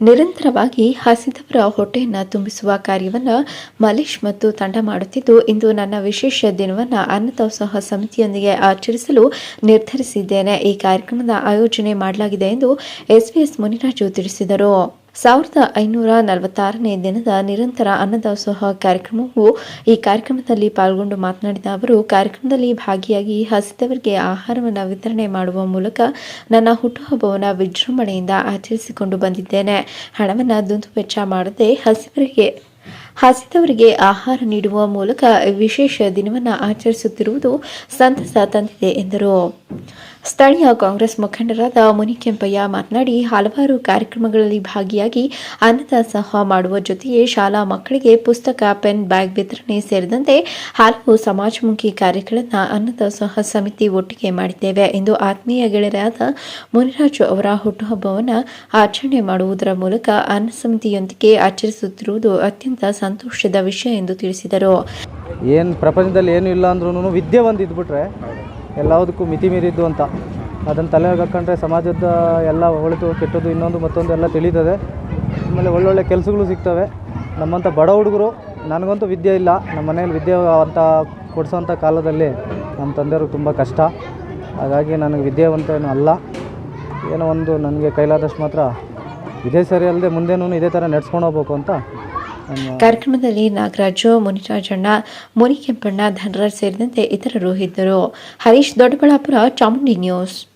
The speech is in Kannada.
ನಿರಂತರವಾಗಿ ಹಸಿದವರ ಹೊಟ್ಟೆಯನ್ನು ತುಂಬಿಸುವ ಕಾರ್ಯವನ್ನು ಮಲೇಶ್ ಮತ್ತು ತಂಡ ಮಾಡುತ್ತಿದ್ದು, ಇಂದು ನನ್ನ ವಿಶೇಷ ದಿನವನ್ನು ಅನ್ನದಾಸೋಹ ಸಮಿತಿಯೊಂದಿಗೆ ಆಚರಿಸಲು ನಿರ್ಧರಿಸಿದ್ದೇನೆ. ಈ ಕಾರ್ಯಕ್ರಮದ ಆಯೋಜನೆ ಮಾಡಲಾಗಿದೆ ಎಂದು ಎಸ್ವಿಎಸ್ ಮುನಿರಾಜು ತಿಳಿಸಿದರು. ಸಾವಿರದ ಐನೂರ ನಲವತ್ತಾರನೇ ದಿನದ ನಿರಂತರ ಅನ್ನದಾಸೋಹ ಕಾರ್ಯಕ್ರಮವು ಈ ಕಾರ್ಯಕ್ರಮದಲ್ಲಿ ಪಾಲ್ಗೊಂಡು ಮಾತನಾಡಿದ ಅವರು, ಕಾರ್ಯಕ್ರಮದಲ್ಲಿ ಭಾಗಿಯಾಗಿ ಹಸಿದವರಿಗೆ ಆಹಾರವನ್ನು ವಿತರಣೆ ಮಾಡುವ ಮೂಲಕ ನನ್ನ ಹುಟ್ಟುಹಬ್ಬವನ್ನು ವಿಜೃಂಭಣೆಯಿಂದ ಆಚರಿಸಿಕೊಂಡು ಬಂದಿದ್ದೇನೆ. ಹಣವನ್ನು ದುಂದು ವೆಚ್ಚ ಮಾಡದೆ ಹಸಿವರಿಗೆ ಹಸಿದವರಿಗೆ ಆಹಾರ ನೀಡುವ ಮೂಲಕ ವಿಶೇಷ ದಿನವನ್ನು ಆಚರಿಸುತ್ತಿರುವುದು ಸಂತಸ ತಂದಿದೆ ಎಂದರು. ಸ್ಥಳೀಯ ಕಾಂಗ್ರೆಸ್ ಮುಖಂಡರಾದ ಮುನಿಕೆಂಪಯ್ಯ ಮಾತನಾಡಿ, ಹಲವಾರು ಕಾರ್ಯಕ್ರಮಗಳಲ್ಲಿ ಭಾಗಿಯಾಗಿ ಅನ್ನದಾಸಹ ಮಾಡುವ ಜೊತೆಗೆ ಶಾಲಾ ಮಕ್ಕಳಿಗೆ ಪುಸ್ತಕ, ಪೆನ್, ಬ್ಯಾಗ್ ವಿತರಣೆ ಸೇರಿದಂತೆ ಹಲವು ಸಮಾಜಮುಖಿ ಕಾರ್ಯಗಳನ್ನು ಅನ್ನದಾಸೋಹ ಸಮಿತಿ ಒಟ್ಟಿಗೆ ಮಾಡಿದ್ದೇವೆ ಎಂದು ಆತ್ಮೀಯ ಗೆಳೆಯರಾದ ಮುನಿರಾಜು ಅವರ ಹುಟ್ಟುಹಬ್ಬವನ್ನು ಆಚರಣೆ ಮಾಡುವುದರ ಮೂಲಕ ಅನ್ನ ಸಮಿತಿಯೊಂದಿಗೆ ಆಚರಿಸುತ್ತಿರುವುದು ಅತ್ಯಂತ ಸಂತೋಷದ ವಿಷಯ ಎಂದು ತಿಳಿಸಿದರು. ಏನು ಪ್ರಪಂಚದಲ್ಲಿ ಏನು ಇಲ್ಲ ಅಂದ್ರೂ ವಿದ್ಯೆ ಒಂದು ಇದ್ಬಿಟ್ರೆ ಎಲ್ಲದಕ್ಕೂ ಮಿತಿ ಮೀರಿದ್ದು ಅಂತ. ಅದನ್ನು ತಲೆ ಹಾಕೊಂಡ್ರೆ ಸಮಾಜದ ಎಲ್ಲ ಒಳಿತು ಕೆಟ್ಟದ್ದು ಇನ್ನೊಂದು ಮತ್ತೊಂದು ಎಲ್ಲ ತಿಳಿತದೆ. ಆಮೇಲೆ ಒಳ್ಳೊಳ್ಳೆ ಕೆಲಸಗಳು ಸಿಗ್ತವೆ. ನಮ್ಮಂಥ ಬಡ ಹುಡುಗರು ನನಗಂತೂ ವಿದ್ಯೆ ಇಲ್ಲ. ನಮ್ಮ ಮನೆಯಲ್ಲಿ ವಿದ್ಯೆ ಅಂತ ಕೊಡಿಸೋಂಥ ಕಾಲದಲ್ಲಿ ನಮ್ಮ ತಂದೆಯವ್ರಿಗೆ ತುಂಬ ಕಷ್ಟ. ಹಾಗಾಗಿ ನನಗೆ ವಿದ್ಯಾವಂತ ಏನೂ ಅಲ್ಲ. ಏನೋ ಒಂದು ನನಗೆ ಕೈಲಾದಷ್ಟು ಮಾತ್ರ ಇದೇ ಸರಿ ಅಲ್ಲದೆ ಮುಂದೇನೂ ಇದೇ ಥರ ನಡ್ಸ್ಕೊಂಡು ಹೋಗ್ಬೇಕು ಅಂತ ಕಾರ್ಯಕ್ರಮದಲ್ಲಿ ನಾಗರಾಜು ಮುನಿರಾಜಣ್ಣ ಮುನಿಕೆಂಪಣ್ಣ ಧನರಾಜ್ ಸೇರಿದಂತೆ ಇತರರು ಇದ್ದರು. ಹರೀಶ್ ದೊಡ್ಡಬಳ್ಳಾಪುರ ಚಾಮುಂಡಿ ನ್ಯೂಸ್.